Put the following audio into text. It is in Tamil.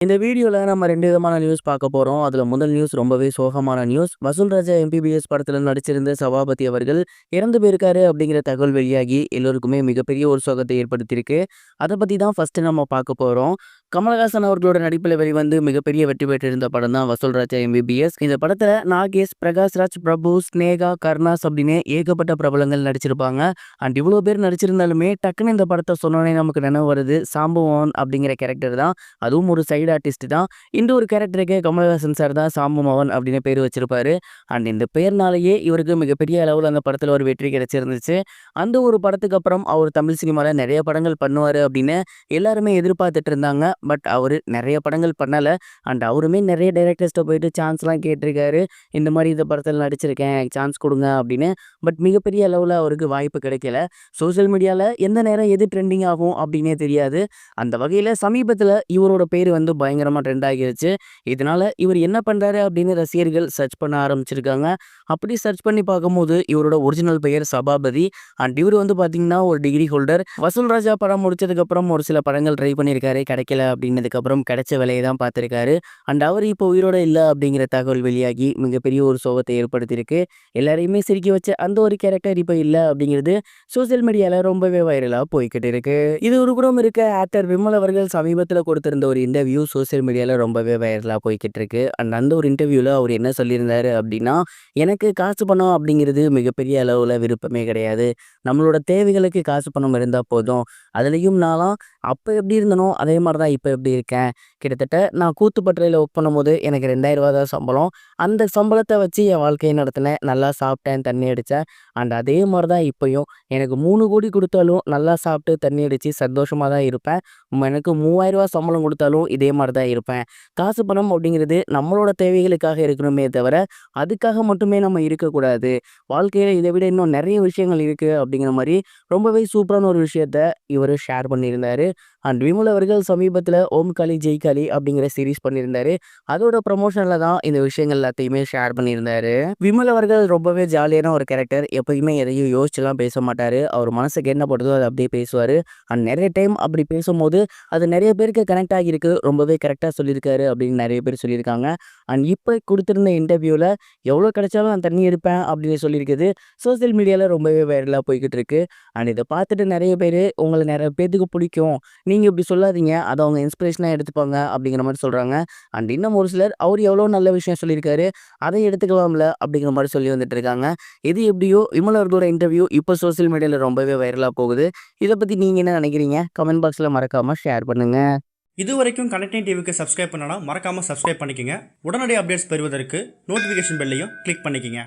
இந்த வீடியோவில் நம்ம ரெண்டு விதமான நியூஸ் பார்க்க போகிறோம் அதில் முதல் நியூஸ் ரொம்பவே சோகமான நியூஸ் வசூல் ராஜா எம்பிபிஎஸ் படத்தில் நடிச்சிருந்த சபாபதி அவர்கள் இறந்து போயிருக்காரு அப்படிங்கிற தகவல் வெளியாகி எல்லோருக்குமே மிகப்பெரிய ஒரு சோகத்தை ஏற்படுத்தியிருக்கு. அதை பற்றி தான் ஃபஸ்ட்டு நம்ம பார்க்க போகிறோம் கமலஹாசன் அவர்களோட நடிப்பில் வெளிவந்து மிகப்பெரிய வெற்றி பெற்றிருந்த படம் தான் வசூல் ராஜா எம்பிபிஎஸ் இந்த படத்தில் நாகேஷ் பிரகாஷ்ராஜ் பிரபு ஸ்னேகா கருணாஸ் அப்படின்னு ஏகப்பட்ட பிரபலங்கள் நடிச்சிருப்பாங்க. அண்ட் இவ்வளோ பேர் நடிச்சிருந்தாலுமே டக்குன்னு இந்த படத்தை சொன்னோன்னே நமக்கு நினைவு வருது. சாம்பவன் அப்படிங்கிற கேரக்டர் தான். அதுவும் ஒரு சைடு ஆர்டிஸ்ட் தான். இந்த ஒரு கேரக்டருக்கு கமலஹாசன் சார் தான் சாம்பு மோகன் அப்படின்னு பேர் வச்சிருப்பாரு. அண்ட் இந்த பேர்னாலேயே இவருக்கு மிகப்பெரிய அளவில் அந்த படத்தில் ஒரு வெற்றி கிடைச்சிருந்துச்சு. அந்த ஒரு படத்துக்கு அப்புறம் அவர் தமிழ் சினிமாவில் நிறைய படங்கள் பண்ணுவார் அப்படின்னு எல்லாருமே எதிர்பார்த்துட்டு இருந்தாங்க. பட் அவர் நிறைய படங்கள் பண்ணலை. அண்ட் அவருமே நிறைய டைரக்டர்ஸ்ட்டை போயிட்டு சான்ஸ்லாம் கேட்டிருக்காரு. இந்த மாதிரி இந்த படத்தில் நடிச்சிருக்கேன் சான்ஸ் கொடுங்க அப்படின்னு. பட் மிகப்பெரிய அளவில் அவருக்கு வாய்ப்பு கிடைக்கல. சோஷியல் மீடியாவில் எந்த நேரம் எது ட்ரெண்டிங் ஆகும் அப்படின்னே தெரியாது. அந்த வகையில் சமீபத்தில் இவரோட பேர் வந்து பயங்கரமாக ட்ரெண்ட் ஆகிருச்சு. இதனால் இவர் என்ன பண்ணுறாரு அப்படின்னு ரசிகர்கள் சர்ச் பண்ண ஆரம்பிச்சிருக்காங்க. அப்படி சர்ச் பண்ணி பார்க்கும்போது இவரோட ஒரிஜினல் பெயர் சபாபதி. அண்ட் இவர் வந்து பார்த்தீங்கன்னா ஒரு டிகிரி ஹோல்டர் வசூல் ராஜா படம் முடிச்சதுக்கப்புறம் ஒரு சில படங்கள் ட்ரை பண்ணியிருக்காரு. கிடைக்கல அப்படின்னதுக்கப்புறம் கிடைச்ச வேலையை தான் பார்த்துருக்காரு. அண்ட் அவர் இப்போ உயிரோட இல்லை அப்படிங்கிற தகவல் வெளியாகி மிகப்பெரிய ஒரு சோகத்தை ஏற்படுத்தியிருக்கு. எல்லாரையுமே சிரிக்க வச்ச அந்த ஒரு கேரக்டர் இப்போ இல்லை அப்படிங்கிறது சோசியல் மீடியாவில் ரொம்பவே வைரலாக போய்கிட்டு இருக்கு. இது ஒரு கூடம் இருக்க ஆக்டர் விமல் அவர்கள் சமீபத்தில் கொடுத்திருந்த ஒரு இன்டர்வியூ சோசியல் மீடியாவில் ரொம்பவே வைரலாக போய்கிட்டு இருக்கு. அண்ட் அந்த ஒரு இன்டர்வியூவில் அவர் என்ன சொல்லியிருந்தாரு அப்படின்னா எனக்கு காசு பணம் அப்படிங்கிறது மிகப்பெரிய அளவில் விருப்பமே கிடையாது. நம்மளோட தேவைகளுக்கு காசு பணம் இருந்தால் போதும். அதுலேயும் நான்லாம் அப்போ எப்படி இருந்தனோ அதே மாதிரி தான் இப்போ எப்படி இருக்கேன்? கிட்டத்தட்ட நான் கூத்துப்பட்டறையில் ஒர்க் பண்ணும்போது எனக்கு ரெண்டாயிரம் ரூபா தான் சம்பளம். அந்த சம்பளத்தை வச்சு என் வாழ்க்கையை நடத்தினேன். நல்லா சாப்பிட்டேன் தண்ணி அடித்தேன் அண்ட் அதே மாதிரி தான் இப்போயும். எனக்கு மூணு கோடி கொடுத்தாலும் நல்லா சாப்பிட்டு தண்ணி அடித்து சந்தோஷமாக தான் இருப்பேன். எனக்கு மூவாயிரரூவா சம்பளம் கொடுத்தாலும் இதே மாதிரி தான் இருப்பேன். காசு பணம் அப்படிங்கிறது நம்மளோட தேவைகளுக்காக இருக்கணுமே தவிர அதுக்காக மட்டுமே நம்ம இருக்கக்கூடாது. வாழ்க்கையில் இதை விட இன்னும் நிறைய விஷயங்கள் இருக்குது அப்படிங்கிற மாதிரி ரொம்பவே சூப்பரான ஒரு விஷயத்த இவர் ஷேர் பண்ணியிருந்தாரு. அண்ட் விமல் அவர்கள் சமீபத்தில் ஓம் காளி ஜெயிக்க காளி அப்படிங்கிற சீரிஸ் பண்ணியிருந்தாரு. அதோட ப்ரமோஷனில் தான் இந்த விஷயங்கள் எல்லாத்தையுமே ஷேர் பண்ணியிருந்தாரு. விமல் அவர்கள் ரொம்பவே ஜாலியான ஒரு கேரக்டர் எப்பயுமே எதையும் யோசிச்சுலாம் பேச மாட்டார். அவர் மனசுக்கு என்ன படுதோ அதை அப்படியே பேசுவார். அண்ட் நிறைய டைம் அப்படி பேசும்போது அது நிறைய பேருக்கு கனெக்ட் ஆகியிருக்கு. ரொம்பவே கரெக்டாக சொல்லியிருக்காரு அப்படின்னு நிறைய பேர் சொல்லியிருக்காங்க. அண்ட் இப்போ கொடுத்துருந்த இன்டர்வியூவில் எவ்வளோ கிடைச்சாலும் நான் தண்ணி எடுப்பேன் அப்படின்னு சொல்லியிருக்குது. சோஷியல் மீடியாவில் ரொம்பவே வைரலாக போய்கிட்டு இருக்கு. அண்ட் இதை பார்த்துட்டு நிறைய பேர் உங்களை நிறைய பேத்துக்கு பிடிக்கும். நீங்கள் இப்படி சொல்லாதீங்க. அதை அவங்க இன்ஸ்பிரேஷனாக எடுத்துப்பாங்க. அப்படிங்கிற மாதிரி சொல்கிறாங்க அண்ட் இன்னும் ஒரு சிலர் அவர் எவ்வளோ நல்ல விஷயம் சொல்லியிருக்காரு அதை எடுத்துக்கலாம்ல அப்படிங்கிற மாதிரி சொல்லி வந்துட்டு இருக்காங்க. இது எப்படியோ விமல் அவர்களோட இன்டர்வியூ இப்போ சோஷியல் மீடியாவில் ரொம்பவே வைரலாக போகுது. இதை பற்றி நீங்கள் என்ன நினைக்கிறீங்க? கமெண்ட் பாக்ஸில் மறக்காமல் ஷேர் பண்ணுங்கள் இது வரைக்கும் கனெக்டிங் டிவிக்கு சப்ஸ்கிரைப் பண்ணனா மறக்காமல் சப்ஸ்கிரைப் பண்ணிக்கங்க. உடனடி அப்டேட்ஸ் பெறுவதற்கு நோட்டிஃபிகேஷன் பெல்லையும் கிளிக் பண்ணிக்கோங்க.